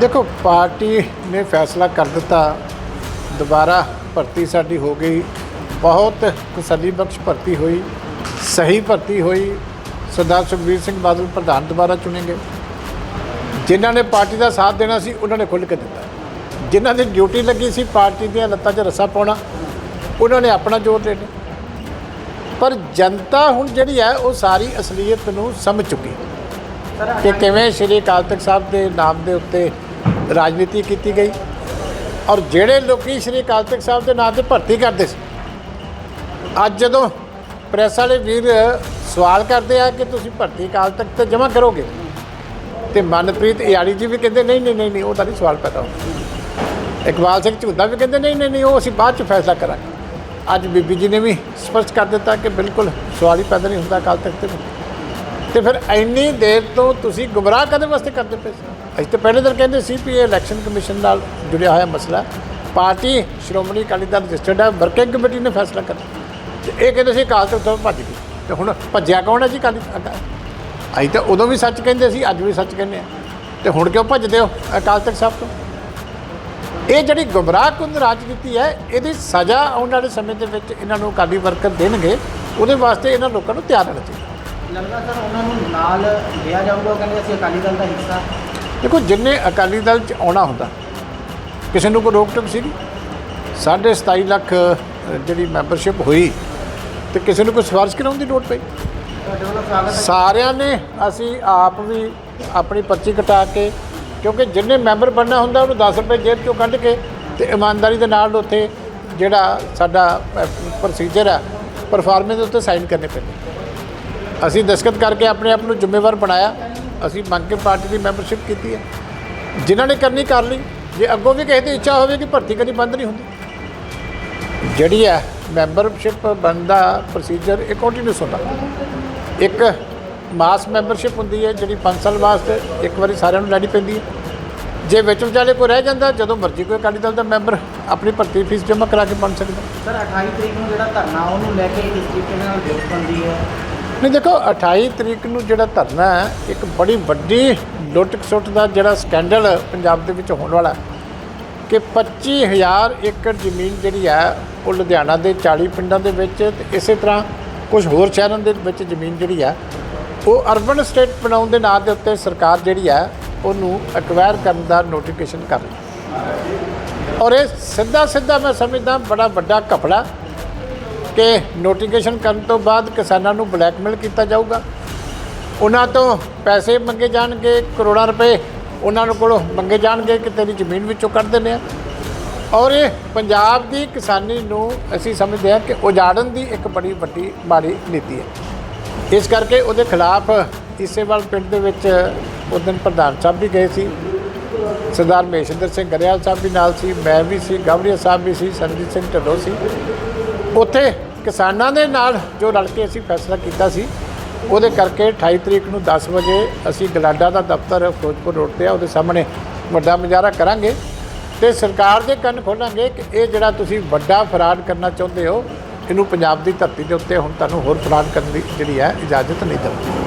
ਦੇਖੋ, ਪਾਰਟੀ ਨੇ ਫੈਸਲਾ ਕਰ ਦਿੱਤਾ। ਦੁਬਾਰਾ ਭਰਤੀ ਸਾਡੀ ਹੋ ਗਈ। ਬਹੁਤ ਤਸੱਲੀ ਬਖਸ਼ ਭਰਤੀ ਹੋਈ, ਸਹੀ ਭਰਤੀ ਹੋਈ। ਸਰਦਾਰ ਸੁਖਬੀਰ ਸਿੰਘ ਬਾਦਲ ਪ੍ਰਧਾਨ ਦੁਬਾਰਾ ਚੁਣੇ ਗਏ ਜਿਨ੍ਹਾਂ ਨੇ ਪਾਰਟੀ ਦਾ ਸਾਥ ਦੇਣਾ ਸੀ, ਉਹਨਾਂ ਨੇ ਖੁੱਲ੍ਹ ਕੇ ਦਿੱਤਾ। ਜਿਨ੍ਹਾਂ ਦੀ ਡਿਊਟੀ ਲੱਗੀ ਸੀ, ਪਾਰਟੀ ਦੀਆਂ ਲੱਤਾਂ 'ਚ ਰੱਸਾ ਪਾਉਣਾ, ਉਹਨਾਂ ਨੇ ਆਪਣਾ ਜ਼ੋਰ ਦੇਣਾ ਪਰ ਜਨਤਾ ਹੁਣ ਜਿਹੜੀ ਹੈ, ਉਹ ਸਾਰੀ ਅਸਲੀਅਤ ਨੂੰ ਸਮਝ ਚੁੱਕੀ। ਕਿ ਕਿਵੇਂ ਸ਼੍ਰੀ ਅਕਾਲ ਤਖਤ ਸਾਹਿਬ ਦੇ ਨਾਮ ਦੇ ਉੱਤੇ ਰਾਜਨੀਤੀ ਕੀਤੀ ਗਈ ਔਰ ਜਿਹੜੇ ਲੋਕੀ ਸ਼੍ਰੀ ਅਕਾਲ ਤਖਤ ਸਾਹਿਬ ਦੇ ਨਾਂ ਤੇ ਭਰਤੀ ਕਰਦੇ ਸੀ, ਅੱਜ ਜਦੋਂ ਪ੍ਰੈਸ ਵਾਲੇ ਵੀਰ ਸਵਾਲ ਕਰਦੇ ਆ ਕਿ ਤੁਸੀਂ ਭਰਤੀ ਅਕਾਲ ਤਖਤ ਤੇ ਜਮ੍ਹਾਂ ਕਰੋਗੇ, ਤੇ ਮਨਪ੍ਰੀਤ ਇਆਲੀ ਜੀ ਵੀ ਕਹਿੰਦੇ, ਨਹੀਂ ਨਹੀਂ ਨਹੀਂ ਨਹੀਂ ਉਹ ਤਾਂ ਨਹੀਂ ਸਵਾਲ ਪੈਦਾ ਹੁੰਦਾ ਇਕਬਾਲ ਸਿੰਘ ਝੂਦਾ ਵੀ ਕਹਿੰਦੇ, ਨਹੀਂ ਨਹੀਂ ਨਹੀਂ, ਉਹ ਅਸੀਂ ਬਾਅਦ ਚ ਫੈਸਲਾ ਕਰਾਂਗੇ। ਅੱਜ ਬੀਬੀ ਜੀ ਨੇ ਵੀ ਸਪਸ਼ਟ ਕਰ ਦਿੱਤਾ ਕਿ ਬਿਲਕੁਲ ਸਵਾਲ ਹੀ ਪੈਦਾ ਨਹੀਂ ਹੁੰਦਾ ਅਕਾਲ ਤਖਤ ਤੇ। ਤੇ ਫਿਰ ਇੰਨੀ ਦੇਰ ਤੋਂ ਤੁਸੀਂ ਗੁੰਮਰਾਹ ਕਦੇ ਵਾਸਤੇ ਕਰਦੇ ਪਏ ਸੀ? ਅਸੀਂ ਤਾਂ ਪਹਿਲੇ ਦਿਨ ਕਹਿੰਦੇ ਸੀ ਵੀ ਇਹ ਇਲੈਕਸ਼ਨ ਕਮਿਸ਼ਨ ਨਾਲ ਜੁੜਿਆ ਹੋਇਆ ਮਸਲਾ ਪਾਰਟੀ, ਸ਼੍ਰੋਮਣੀ ਅਕਾਲੀ ਦਲ ਰਜਿਸਟਰਡ ਹੈ ਵਰਕਿੰਗ ਕਮੇਟੀ ਨੇ ਫੈਸਲਾ ਕਰਨਾ। ਤੇ ਇਹ ਕਹਿੰਦੇ ਸੀ ਅਕਾਲ ਤਖਤ ਤੋਂ ਭੱਜ ਗਈ ਤੇ ਹੁਣ ਭੱਜਿਆ ਕੌਣ ਹੈ ਜੀ ਅਕਾਲੀ ਅਕਾ- ਅਸੀਂ ਤਾਂ ਉਦੋਂ ਵੀ ਸੱਚ ਕਹਿੰਦੇ ਸੀ, ਅੱਜ ਵੀ ਸੱਚ ਕਹਿੰਦੇ ਆ ਤੇ ਹੁਣ ਕਿਉਂ ਭੱਜਦੇ ਹੋ ਅਕਾਲ ਤਖਤ ਸਾਹਿਬ ਤੋਂ? ਇਹ ਜਿਹੜੀ ਗੁੰਮਰਾਹਕੁੰਨ ਰਾਜਨੀਤੀ ਹੈ, ਇਹਦੀ ਸਜ਼ਾ ਆਉਣ ਵਾਲੇ ਸਮੇਂ ਦੇ ਵਿੱਚ ਇਹਨਾਂ ਨੂੰ ਅਕਾਲੀ ਵਰਕਰ ਦੇਣਗੇ, ਉਹਦੇ ਵਾਸਤੇ ਇਹਨਾਂ ਲੋਕਾਂ ਨੂੰ ਤਿਆਰ ਰਹਿਣਾ ਚਾਹੀਦਾ। ਲੱਗਦਾ ਸਰ ਉਹਨਾਂ ਨੂੰ ਨਾਲ ਲਿਆ ਜਾਊਗਾ, ਕਹਿੰਦੇ ਅਸੀਂ ਅਕਾਲੀ ਦਲ ਦਾ ਹਿੱਸਾ। ਦੇਖੋ, ਜਿੰਨੇ ਅਕਾਲੀ ਦਲ ਚ ਆਉਣਾ ਹੁੰਦਾ, ਕਿਸੇ ਨੂੰ ਕੋਈ ਰੋਕ ਟੋਕ ਸੀਗੀ? ਸਾਢੇ 27 ਲੱਖ ਜਿਹੜੀ ਮੈਂਬਰਸ਼ਿਪ ਹੋਈ ਤੇ ਕਿਸੇ ਨੂੰ ਕੋਈ ਸਿਫਾਰਿਸ਼ ਕਰਾਉਣ ਦੀ ਲੋੜ ਪਈ? ਸਾਰਿਆਂ ਨੇ ਅਸੀਂ ਆਪ ਵੀ ਆਪਣੀ ਪਰਚੀ ਕਟਾ ਕੇ, ਕਿਉਂਕਿ ਜਿੰਨੇ ਮੈਂਬਰ ਬਣਨਾ ਹੁੰਦਾ, ਉਹਨੂੰ 10 ਰੁਪਏ ਜੇਬ ਚੋਂ ਕੱਢ ਕੇ ਤੇ ਇਮਾਨਦਾਰੀ ਦੇ ਨਾਲ ਉੱਥੇ ਜਿਹੜਾ ਸਾਡਾ ਪ੍ਰੋਸੀਜਰ ਆ ਪਰਫਾਰਮੈਂਸ ਦੇ ਉੱਤੇ ਸਾਈਨ ਕਰਨੇ ਪੈਂਦੇ। ਅਸੀਂ ਦਸਖਤ ਕਰਕੇ ਆਪਣੇ ਆਪ ਨੂੰ ਜ਼ਿੰਮੇਵਾਰ ਬਣਾਇਆ। ਅਸੀਂ ਮੰਗ ਕੇ ਪਾਰਟੀ ਦੀ ਮੈਂਬਰਸ਼ਿਪ ਕੀਤੀ ਹੈ। ਜਿਨ੍ਹਾਂ ਨੇ ਕਰਨੀ ਕਰ ਲਈ। ਜੇ ਅੱਗੋਂ ਵੀ ਕਿਸੇ ਦੀ ਇੱਛਾ ਹੋਵੇ ਕਿ ਭਰਤੀ ਕਦੀ ਬੰਦ ਨਹੀਂ ਹੁੰਦੀ। ਜਿਹੜੀ ਹੈ ਮੈਂਬਰਸ਼ਿਪ ਬਣਦਾ ਪ੍ਰੋਸੀਜਰ ਇਹ ਕੰਟੀਨਿਊਸ ਹੁੰਦਾ। ਇੱਕ ਮਾਸ ਮੈਂਬਰਸ਼ਿਪ ਹੁੰਦੀ ਹੈ, ਜਿਹੜੀ 5 ਸਾਲ ਵਾਸਤੇ ਇੱਕ ਵਾਰੀ ਸਾਰਿਆਂ ਨੂੰ ਲੈਣੀ ਪੈਂਦੀ ਹੈ। ਜੇ ਵਿੱਚ ਵਿਚਾਲੇ ਕੋਈ ਰਹਿ ਜਾਂਦਾ, ਜਦੋਂ ਮਰਜ਼ੀ ਕੋਈ ਅਕਾਲੀ ਦਲ ਦਾ ਮੈਂਬਰ ਆਪਣੀ ਭਰਤੀ ਫੀਸ ਜਮ੍ਹਾਂ ਕਰਾ ਕੇ ਬਣ ਸਕਦਾ। ਸਰ 28 ਤਰੀਕ ਨੂੰ ਜਿਹੜਾ ਧਰਨਾ, ਉਹਨੂੰ ਲੈ ਕੇ ਇਸ ਤਰੀਕੇ ਨਾਲ ਜੁਟਬੰਦੀ ਹੈ? ਨਹੀਂ, ਦੇਖੋ 28 ਤਰੀਕ ਨੂੰ ਜਿਹੜਾ ਧਰਨਾ ਹੈ, ਇੱਕ ਬੜੀ ਵੱਡੀ ਲੁੱਟ ਖਸੁੱਟ ਦਾ ਜਿਹੜਾ ਸਕੈਂਡਲ ਪੰਜਾਬ ਦੇ ਵਿੱਚ ਹੋਣ ਵਾਲਾ ਹੈ ਕਿ 25000 ਏਕੜ ਜ਼ਮੀਨ ਜਿਹੜੀ ਹੈ, ਉਹ ਲੁਧਿਆਣਾ ਦੇ 40 ਪਿੰਡਾਂ ਦੇ ਵਿੱਚ ਤੇ ਇਸੇ ਤਰ੍ਹਾਂ ਕੁਝ ਹੋਰ ਸ਼ਹਿਰਾਂ ਦੇ ਵਿੱਚ ਜ਼ਮੀਨ ਜਿਹੜੀ ਹੈ, ਉਹ ਅਰਬਨ ਸਟੇਟ ਬਣਾਉਣ ਦੇ ਨਾਂ ਦੇ ਉੱਤੇ ਸਰਕਾਰ ਜਿਹੜੀ ਹੈ, ਉਹਨੂੰ ਐਕਵਾਇਰ ਕਰਨ ਦਾ ਨੋਟੀਫਿਕੇਸ਼ਨ ਕਰ ਰਹੀ ਔਰ ਇਹ ਸਿੱਧਾ ਸਿੱਧਾ ਮੈਂ ਸਮਝਦਾ, ਬੜਾ ਵੱਡਾ ਘਪਲਾ ਕਿ ਨੋਟੀਫਿਕੇਸ਼ਨ ਕਰਨ ਤੋਂ ਬਾਅਦ ਕਿਸਾਨਾਂ ਨੂੰ ਬਲੈਕਮੇਲ ਕੀਤਾ ਜਾਊਗਾ। ਉਹਨਾਂ ਤੋਂ ਪੈਸੇ ਮੰਗੇ ਜਾਣਗੇ, ਕਰੋੜਾਂ ਰੁਪਏ ਉਹਨਾਂ ਨੂੰ ਕੋਲੋਂ ਮੰਗੇ ਜਾਣਗੇ ਕਿ ਤੇਰੀ ਜ਼ਮੀਨ ਵਿੱਚੋਂ ਕੱਢ ਦਿੰਦੇ ਆ। ਔਰ ਇਹ ਪੰਜਾਬ ਦੀ ਕਿਸਾਨੀ ਨੂੰ ਅਸੀਂ ਸਮਝਦੇ ਹਾਂ ਕਿ ਉਜਾੜਨ ਦੀ ਇੱਕ ਬੜੀ ਵੱਡੀ ਮਾੜੀ ਨੀਤੀ ਹੈ। ਇਸ ਕਰਕੇ ਉਹਦੇ ਖਿਲਾਫ ਇਸੇਵਾਲ ਪਿੰਡ ਦੇ ਵਿੱਚ ਉਸ ਦਿਨ ਪ੍ਰਧਾਨ ਸਾਹਿਬ ਵੀ ਗਏ ਸੀ। ਸਰਦਾਰ ਮਹੇਸ਼ਿੰਦਰ ਸਿੰਘ ਗਰੇਵਾਲ ਸਾਹਿਬ ਵੀ ਨਾਲ ਸੀ, ਮੈਂ ਵੀ ਸੀ, ਗਵਰੀਆ ਸਾਹਿਬ ਵੀ ਸੀ ਸਰਜੀਤ ਸਿੰਘ ਢੱਲੋਂ ਸੀ। ਉੱਥੇ ਕਿਸਾਨਾਂ ਦੇ ਨਾਲ ਜੋ ਰਲ ਕੇ ਅਸੀਂ ਫੈਸਲਾ ਕੀਤਾ ਸੀ, ਉਹਦੇ ਕਰਕੇ 28 ਤਰੀਕ ਨੂੰ 10 ਵਜੇ ਅਸੀਂ ਗਲਾਡਾ ਦਾ ਦਫ਼ਤਰ ਫਿਰੋਜ਼ਪੁਰ ਰੋਡ ਤੇ ਆ, ਉਹਦੇ ਸਾਹਮਣੇ ਵੱਡਾ ਮੁਜ਼ਾਹਰਾ ਕਰਾਂਗੇ ਤੇ ਸਰਕਾਰ ਦੇ ਕੰਨ ਖੋਲਾਂਗੇ ਕਿ ਇਹ ਜਿਹੜਾ ਤੁਸੀਂ ਵੱਡਾ ਫਰਾਡ ਕਰਨਾ ਚਾਹੁੰਦੇ ਹੋ, ਇਹਨੂੰ ਪੰਜਾਬ ਦੀ ਧਰਤੀ ਦੇ ਉੱਤੇ ਹੁਣ ਤੁਹਾਨੂੰ ਹੋਰ ਫਰਾਡ ਕਰਨ ਦੀ ਜਿਹੜੀ ਹੈ ਇਜਾਜ਼ਤ ਨਹੀਂ ਦੇਵਾਂਗੇ।